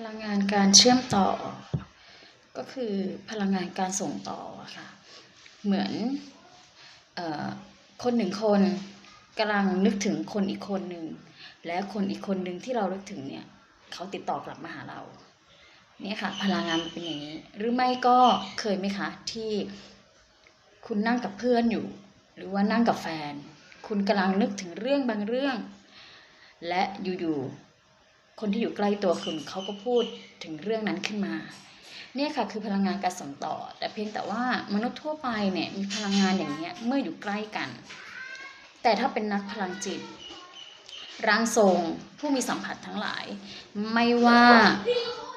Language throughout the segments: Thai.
พลังงานการเชื่อมต่อ ก็คือพลังงานการส่งต่อค่ะ เหมือนออคนหนึ่งคนกำลังนึกถึงคนอีกคนหนึ่งและคนอีกคนหนึ่งที่เรานึกถึงเนี่ยเขาติดต่อกลับมาหาเราเนี่ยค่ะ พลังงานมันเป็นอย่างนี้ หรือไม่ก็เคยไหมคะ ที่คุณนั่งกับเพื่อนอยู่ หรือว่านั่งกับแฟน คุณกำลังนึกถึงเรื่องบางเรื่อง และอยู่ๆ คนที่อยู่ใกล้ตัวคุณเขาก็พูดถึงเรื่องนั้นขึ้นมา เนี่ยค่ะคือพลังงานการส่งต่อ แต่เพียงแต่ว่ามนุษย์ทั่วไปเนี่ยมีพลังงานอย่างเนี้ยเมื่ออยู่ใกล้กัน แต่ถ้าเป็นนักพลังจิตร่างทรงผู้มีสัมผัสทั้งหลาย ไม่ว่า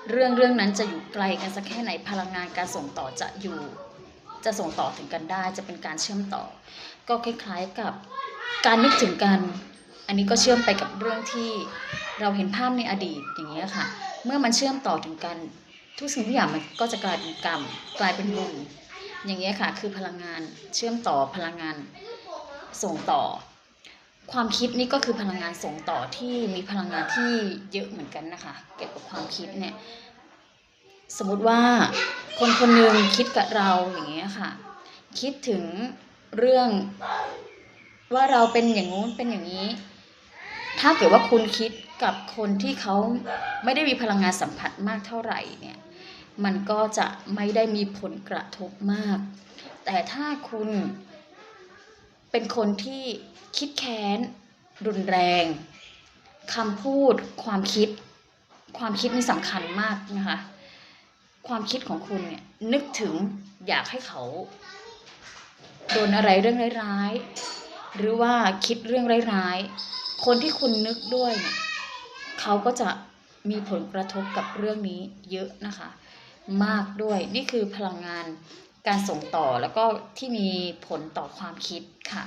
เรื่องเรื่องนั้นจะอยู่ไกลกันสักแค่ไหนพลังงานการส่งต่อจะอยู่ จะส่งต่อถึงกันได้จะเป็นการเชื่อมต่อ ก็คล้ายๆกับการนึกถึงกัน อันนี้ก็เชื่อมไปกับเรื่องที่ เราเห็นภาพในอดีตอย่างเงี้ยค่ะ เมื่อมันเชื่อมต่อถึงกัน ทุกสิ่งทุกอย่างมันก็จะกลายเป็นกรรม กลายเป็นบุญอย่างเงี้ยค่ะ คือพลังงานเชื่อมต่อพลังงานส่งต่อ ความคิดนี่ก็คือพลังงานส่งต่อที่มีพลังงานที่เยอะเหมือนกันนะคะ เกี่ยวกับความคิดเนี่ยสมมติว่าคนคนหนึ่งคิดกับเราอย่างเงี้ยค่ะ คิดถึงเรื่องว่าเราเป็นอย่างงู้นเป็นอย่างนี้ ถ้าเกิดว่าคุณคิดกับคนที่เขาไม่ได้มีพลังงานสัมผัสมากเท่าไหร่เนี่ยมันก็จะไม่ได้มีผลกระทบมาก แต่ถ้าคุณเป็นคนที่คิดแค้น รุนแรงคำพูด ความคิด ความคิดนี่สำคัญมากนะคะ ความคิดของคุณเนี่ยนึกถึงอยากให้เขาโดนอะไรเรื่องร้ายๆ หรือว่าคิดเรื่องร้ายๆ คนที่คุณนึกด้วยเนี่ยเขาก็จะมีผลกระทบกับเรื่องนี้เยอะนะคะ มากด้วยนี่คือพลังงานการส่งต่อแล้วก็ที่มีผลต่อความคิดค่ะ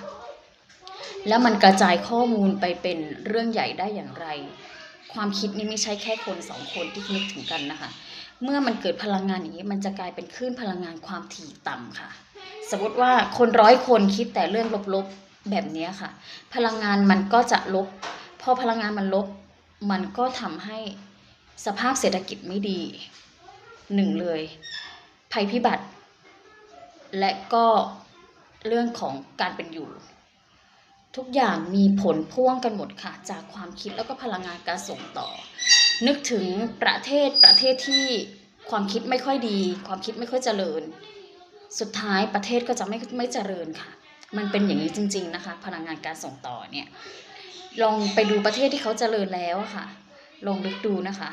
แล้วมันกระจายข้อมูลไปเป็นเรื่องใหญ่ได้อย่างไร ความคิดนี้ไม่ใช่แค่คนสองคนที่นึกถึงกันนะคะ เมื่อมันเกิดพลังงานอย่างนี้ มันจะกลายเป็นคลื่นพลังงานความถี่ต่ำค่ะ สมมติว่าคนร้อยคนคิดแต่เรื่องลบๆ แบบนี้ค่ะ พลังงานมันก็จะลบ พอพลังงานมันลบ มันก็ทำให้สภาพเศรษฐกิจไม่ดีหนึ่งเลย ภัยพิบัติ และก็เรื่องของการเป็นอยู่ ทุกอย่างมีผลพ่วงกันหมดค่ะ จากความคิดแล้วก็พลังงานการส่งต่อ นึกถึงประเทศประเทศที่ความคิดไม่ค่อยดี ความคิดไม่ค่อยเจริญ สุดท้ายประเทศก็จะไม่ไม่เจริญค่ะ มันเป็นอย่างนี้จริง ๆนะคะ พลังงานการส่งต่อเนี่ย ลองไปดูประเทศที่เขาเจริญแล้วอะค่ะ ลองนึกดูนะคะ